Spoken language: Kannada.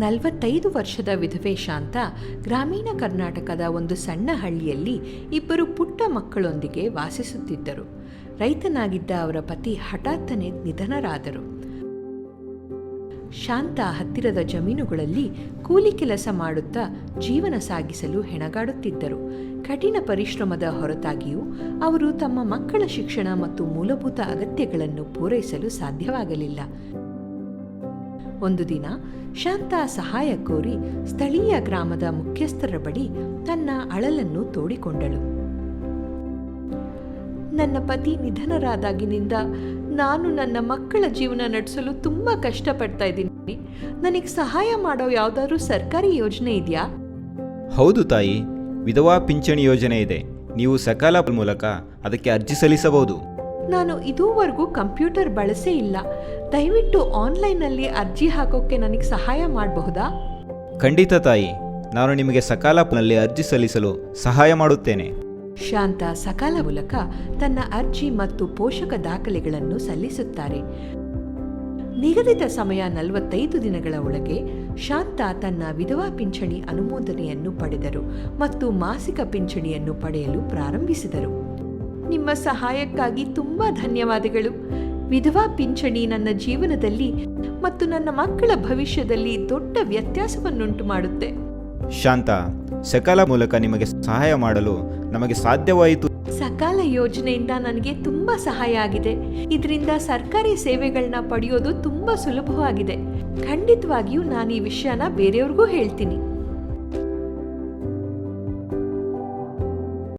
ನಲವತ್ತೈದು ವರ್ಷದ ವಿಧವೆ ಶಾಂತ ಗ್ರಾಮೀಣ ಕರ್ನಾಟಕದ ಒಂದು ಸಣ್ಣ ಹಳ್ಳಿಯಲ್ಲಿ ಇಬ್ಬರು ಪುಟ್ಟ ಮಕ್ಕಳೊಂದಿಗೆ ವಾಸಿಸುತ್ತಿದ್ದರು. ರೈತನಾಗಿದ್ದ ಅವರ ಪತಿ ಹಠಾತ್ತನೆ ನಿಧನರಾದರು. ಶಾಂತ ಹತ್ತಿರದ ಜಮೀನುಗಳಲ್ಲಿ ಕೂಲಿ ಕೆಲಸ ಮಾಡುತ್ತಾ ಜೀವನ ಸಾಗಿಸಲು ಹೆಣಗಾಡುತ್ತಿದ್ದರು. ಕಠಿಣ ಪರಿಶ್ರಮದ ಹೊರತಾಗಿಯೂ ಅವರು ತಮ್ಮ ಮಕ್ಕಳ ಶಿಕ್ಷಣ ಮತ್ತು ಮೂಲಭೂತ ಅಗತ್ಯಗಳನ್ನು ಪೂರೈಸಲು ಸಾಧ್ಯವಾಗಲಿಲ್ಲ. ಒಂದು ದಿನ ಶಾಂತ ಸಹಾಯ ಕೋರಿ ಸ್ಥಳೀಯ ಗ್ರಾಮದ ಮುಖ್ಯಸ್ಥರ ಬಳಿ ತನ್ನ ಅಳಲನ್ನು ತೋಡಿಕೊಂಡಳು. ನನ್ನ ಪತಿ ನಿಧನರಾದಾಗಿನಿಂದ ನಾನು ನನ್ನ ಮಕ್ಕಳ ಜೀವನ ನಡೆಸಲು ತುಂಬ ಕಷ್ಟಪಡ್ತಾ ಇದ್ದೀನಿ. ನನಗೆ ಸಹಾಯ ಮಾಡೋ ಯಾವುದಾದ್ರೂ ಸರ್ಕಾರಿ ಯೋಜನೆ ಇದೆಯಾ? ಹೌದು ತಾಯಿ, ವಿಧವಾ ಪಿಂಚಣಿ ಯೋಜನೆ ಇದೆ. ನೀವು ಸಕಾಲ ಮೂಲಕ ಅದಕ್ಕೆ ಅರ್ಜಿ ಸಲ್ಲಿಸಬಹುದು. ನಾನು ಇದುವರೆಗೂ ಕಂಪ್ಯೂಟರ್ ಬಳಸೇ ಇಲ್ಲ. ದಯವಿಟ್ಟು ಆನ್ಲೈನ್ನಲ್ಲಿ ಅರ್ಜಿ ಹಾಕೋಕ್ಕೆ ನನಗೆ ಸಹಾಯ ಮಾಡಬಹುದಾ? ಖಂಡಿತ ತಾಯಿ. ನಾನು ನಿಮಗೆ ಸಕಾಲಪ್ನಲ್ಲಿ ಅರ್ಜಿ ಸಲ್ಲಿಸಲು ಸಹಾಯ ಮಾಡುತ್ತೇನೆ. ಶಾಂತ ಸಕಾಲ ಮೂಲಕ ತನ್ನ ಅರ್ಜಿ ಮತ್ತು ಪೋಷಕ ದಾಖಲೆಗಳನ್ನು ಸಲ್ಲಿಸುತ್ತಾರೆ. ನಿಗದಿತ ಸಮಯ ನಲವತ್ತೈದು ದಿನಗಳ ಒಳಗೆ ಶಾಂತ ತನ್ನ ವಿಧವಾ ಪಿಂಚಣಿ ಅನುಮೋದನೆಯನ್ನು ಪಡೆದರು ಮತ್ತು ಮಾಸಿಕ ಪಿಂಚಣಿಯನ್ನು ಪಡೆಯಲು ಪ್ರಾರಂಭಿಸಿದರು. ನಿಮ್ಮ ಸಹಾಯಕ್ಕಾಗಿ ತುಂಬಾ ಧನ್ಯವಾದಗಳು. ವಿಧವಾ ಪಿಂಚಣಿ ನನ್ನ ಜೀವನದಲ್ಲಿ ಮತ್ತು ನನ್ನ ಮಕ್ಕಳ ಭವಿಷ್ಯದಲ್ಲಿ ದೊಡ್ಡ ವ್ಯತ್ಯಾಸವನ್ನುಂಟು ಮಾಡುತ್ತೆ. ಶಾಂತ ಸಕಾಲ ಮೂಲಕ ನಿಮಗೆ ಸಹಾಯ ಮಾಡಲು ನಮಗೆ ಸಾಧ್ಯವಾಯಿತು. ಸಕಾಲ ಯೋಜನೆಯಿಂದ ನನಗೆ ತುಂಬಾ ಸಹಾಯ ಆಗಿದೆ. ಇದರಿಂದ ಸರ್ಕಾರಿ ಸೇವೆಗಳನ್ನ ಪಡೆಯೋದು ತುಂಬಾ ಸುಲಭವಾಗಿದೆ. ಖಂಡಿತವಾಗಿಯೂ ನಾನು ಈ ವಿಷಯನ ಬೇರೆಯವ್ರಿಗೂ ಹೇಳ್ತೀನಿ.